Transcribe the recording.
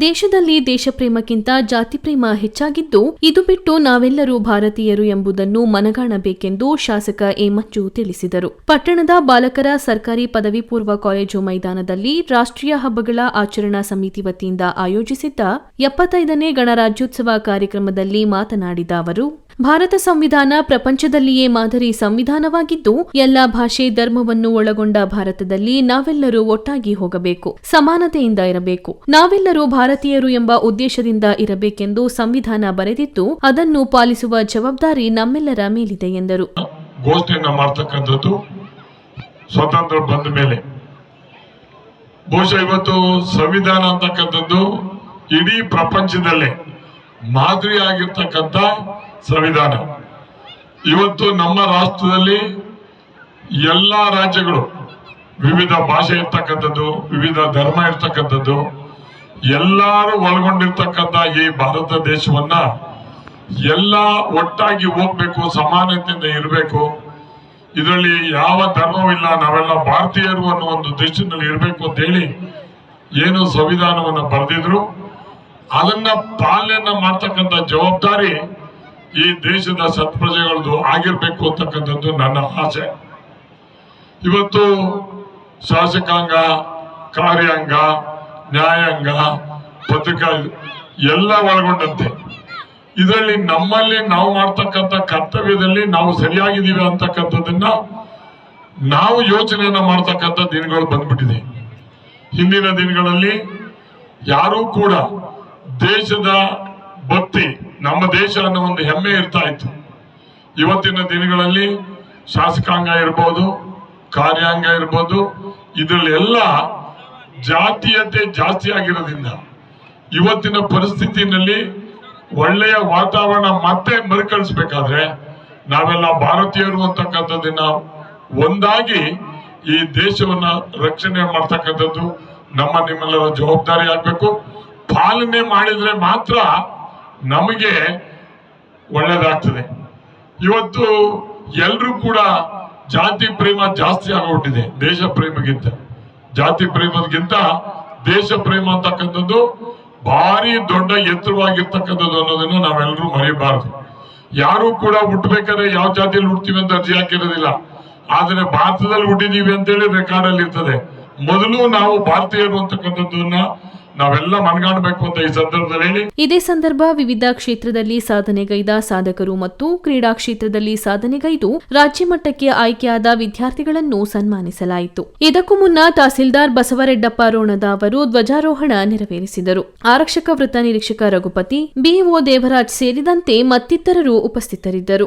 ದೇಶದಲ್ಲಿ ದೇಶಪ್ರೇಮಕ್ಕಿಂತ ಜಾತಿ ಪ್ರೇಮ ಹೆಚ್ಚಾಗಿದ್ದು, ಇದು ಬಿಟ್ಟು ನಾವೆಲ್ಲರೂ ಭಾರತೀಯರು ಎಂಬುದನ್ನು ಮನಗಾಣಬೇಕೆಂದು ಶಾಸಕ ಎ ಮಂಜು ತಿಳಿಸಿದರು. ಪಟ್ಟಣದ ಬಾಲಕರ ಸರ್ಕಾರಿ ಪದವಿ ಪೂರ್ವ ಕಾಲೇಜು ಮೈದಾನದಲ್ಲಿ ರಾಷ್ಟ್ರೀಯ ಹಬ್ಬಗಳ ಆಚರಣಾ ಸಮಿತಿ ವತಿಯಿಂದ ಆಯೋಜಿಸಿದ್ದ ಎಪ್ಪತ್ತೈದನೇ ಗಣರಾಜ್ಯೋತ್ಸವ ಕಾರ್ಯಕ್ರಮದಲ್ಲಿ ಮಾತನಾಡಿದ ಅವರು ಭಾರತ ಸಂವಿಧಾನ ಪ್ರಪಂಚದಲ್ಲಿಯೇ ಮಾದರಿ ಸಂವಿಧಾನವಾಗಿದ್ದು, ಎಲ್ಲ ಭಾಷೆ ಧರ್ಮವನ್ನು ಒಳಗೊಂಡ ಭಾರತದಲ್ಲಿ ನಾವೆಲ್ಲರೂ ಒಟ್ಟಾಗಿ ಹೋಗಬೇಕು, ಸಮಾನತೆಯಿಂದ ಇರಬೇಕು. ನಾವೆಲ್ಲರೂ ಭಾರತೀಯರು ಎಂಬ ಉದ್ದೇಶದಿಂದ ಇರಬೇಕೆಂದು ಸಂವಿಧಾನ ಬರೆದಿದ್ದು, ಅದನ್ನು ಪಾಲಿಸುವ ಜವಾಬ್ದಾರಿ ನಮ್ಮೆಲ್ಲರ ಮೇಲಿದೆ ಎಂದರು. ಸ್ವತಂತ್ರ ಬಂದ ಮೇಲೆ. ಬಹುಶಃ ಇವತ್ತು ಸಂವಿಧಾನ ಅಂತಕ್ಕಂಥದ್ದು ಇಡೀ ಪ್ರಪಂಚದಲ್ಲೇ ಮಾದರಿ ಆಗಿರ್ತಕ್ಕಂಥ ಸಂವಿಧಾನ. ಇವತ್ತು ನಮ್ಮ ರಾಷ್ಟ್ರದಲ್ಲಿ ಎಲ್ಲ ರಾಜ್ಯಗಳು ವಿವಿಧ ಭಾಷೆ ಇರ್ತಕ್ಕಂಥದ್ದು, ವಿವಿಧ ಧರ್ಮ ಇರ್ತಕ್ಕಂಥದ್ದು, ಎಲ್ಲರೂ ಒಳಗೊಂಡಿರ್ತಕ್ಕಂಥ ಈ ಭಾರತ ದೇಶವನ್ನ ಎಲ್ಲ ಒಟ್ಟಾಗಿ ಹೋಗ್ಬೇಕು, ಸಮಾನತೆಯಿಂದ ಇರಬೇಕು. ಇದರಲ್ಲಿ ಯಾವ ಧರ್ಮವಿಲ್ಲ, ನಾವೆಲ್ಲ ಭಾರತೀಯರು ಅನ್ನೋ ಒಂದು ದೃಷ್ಟಿನಲ್ಲಿ ಇರಬೇಕು ಅಂತ ಹೇಳಿ ಏನು ಸಂವಿಧಾನವನ್ನು ಬರೆದಿದ್ರು. ಅದನ್ನ ಪಾಲನೆ ಮಾಡ್ತಕ್ಕಂಥ ಜವಾಬ್ದಾರಿ ಈ ದೇಶದ ಸತ್ಪ್ರಜೆಗಳದ್ದು ಆಗಿರ್ಬೇಕು ಅಂತಕ್ಕಂಥದ್ದು ನನ್ನ ಆಸೆ. ಇವತ್ತು ಶಾಸಕಾಂಗ, ಕಾರ್ಯಾಂಗ, ನ್ಯಾಯಾಂಗ, ಪತ್ರಿಕಾ ಎಲ್ಲ ಒಳಗೊಂಡಂತೆ. ಇದರಲ್ಲಿ ನಮ್ಮಲ್ಲಿ ನಾವು ಮಾಡ್ತಕ್ಕಂಥ ಕರ್ತವ್ಯದಲ್ಲಿ ನಾವು ಸರಿಯಾಗಿದ್ದೀವಿ ಅಂತಕ್ಕಂಥದ್ದನ್ನ ನಾವು ಯೋಚನೆಯನ್ನ ಮಾಡ್ತಕ್ಕಂಥ ದಿನಗಳು ಬಂದ್ಬಿಟ್ಟಿದೆ. ಹಿಂದಿನ ದಿನಗಳಲ್ಲಿ ಯಾರೂ ಕೂಡ ದೇಶದ ಭಕ್ತಿ, ನಮ್ಮ ದೇಶ ಅನ್ನೋ ಒಂದು ಹೆಮ್ಮೆ ಇರ್ತಾ ಇತ್ತು. ಇವತ್ತಿನ ದಿನಗಳಲ್ಲಿ ಶಾಸಕಾಂಗ ಇರ್ಬೋದು, ಕಾರ್ಯಾಂಗ ಇರ್ಬೋದು, ಇದರಲ್ಲೆಲ್ಲ ಜಾತೀಯತೆ ಜಾಸ್ತಿ ಆಗಿರೋದ್ರಿಂದ ಇವತ್ತಿನ ಪರಿಸ್ಥಿತಿನಲ್ಲಿ ಒಳ್ಳೆಯ ವಾತಾವರಣ ಮತ್ತೆ ಮರುಕಳಿಸ್ಬೇಕಾದ್ರೆ ನಾವೆಲ್ಲ ಭಾರತೀಯರು ಅಂತಕ್ಕಂಥದ್ದನ್ನ ಒಂದಾಗಿ ಈ ದೇಶವನ್ನ ರಕ್ಷಣೆ ಮಾಡ್ತಕ್ಕಂಥದ್ದು ನಮ್ಮ ನಿಮ್ಮೆಲ್ಲರ ಜವಾಬ್ದಾರಿ ಆಗ್ಬೇಕು. ಪಾಲನೆ ಮಾಡಿದ್ರೆ ಮಾತ್ರ ನಮಗೆ ಒಳ್ಳೇದಾಗ್ತದೆ. ಇವತ್ತು ಎಲ್ರೂ ಕೂಡ ಜಾತಿ ಪ್ರೇಮ ಜಾಸ್ತಿ ಆಗೋಗ್ಬಿಟ್ಟಿದೆ ದೇಶ ಪ್ರೇಮಗಿಂತ. ಜಾತಿ ಪ್ರೇಮಕ್ಕಿಂತ ದೇಶ ಪ್ರೇಮ ಅಂತಕ್ಕಂಥದ್ದು ಭಾರಿ ದೊಡ್ಡ ಎತ್ತರವಾಗಿರ್ತಕ್ಕಂಥದ್ದು ಅನ್ನೋದನ್ನು ನಾವೆಲ್ಲರೂ ಮರೆಯಬಾರದು. ಯಾರು ಕೂಡ ಹುಟ್ಟಬೇಕಾದ್ರೆ ಯಾವ ಜಾತಿಯಲ್ಲಿ ಹುಡ್ತೀವಿ ಅಂತ ಅರ್ಜಿ ಹಾಕಿರೋದಿಲ್ಲ. ಆದರೆ ಭಾರತದಲ್ಲಿ ಹುಟ್ಟಿದೀವಿ ಅಂತೇಳಿ ರೆಕಾರ್ಡ್ ಅಲ್ಲಿ ಇರ್ತದೆ. ಮೊದಲು ನಾವು ಭಾರತೀಯರು ಅಂತಕ್ಕಂಥದ್ದನ್ನ ನಾವೆಲ್ಲ ಮನಗಾಣಬೇಕು ಅಂತ ಈ ಸಂದರ್ಭದಲ್ಲಿ ಹೇಳಿ. ಇದೇ ಸಂದರ್ಭ ವಿವಿಧ ಕ್ಷೇತ್ರದಲ್ಲಿ ಸಾಧನೆಗೈದ ಸಾಧಕರು ಮತ್ತು ಕ್ರೀಡಾ ಕ್ಷೇತ್ರದಲ್ಲಿ ಸಾಧನೆಗೈದು ರಾಜ್ಯ ಮಟ್ಟಕ್ಕೆ ಆಯ್ಕೆಯಾದ ವಿದ್ಯಾರ್ಥಿಗಳನ್ನು ಸನ್ಮಾನಿಸಲಾಯಿತು. ಇದಕ್ಕೂ ಮುನ್ನ ತಹಸೀಲ್ದಾರ್ ಬಸವರೆಡ್ಡಪ್ಪ ರೋಣದ ಅವರು ಧ್ವಜಾರೋಹಣ ನೆರವೇರಿಸಿದರು. ಆರಕ್ಷಕ ವೃತ್ತ ನಿರೀಕ್ಷಕ ರಘುಪತಿ ಬಿಒ ದೇವರಾಜ್ ಸೇರಿದಂತೆ ಮತ್ತಿತರರು ಉಪಸ್ಥಿತರಿದ್ದರು.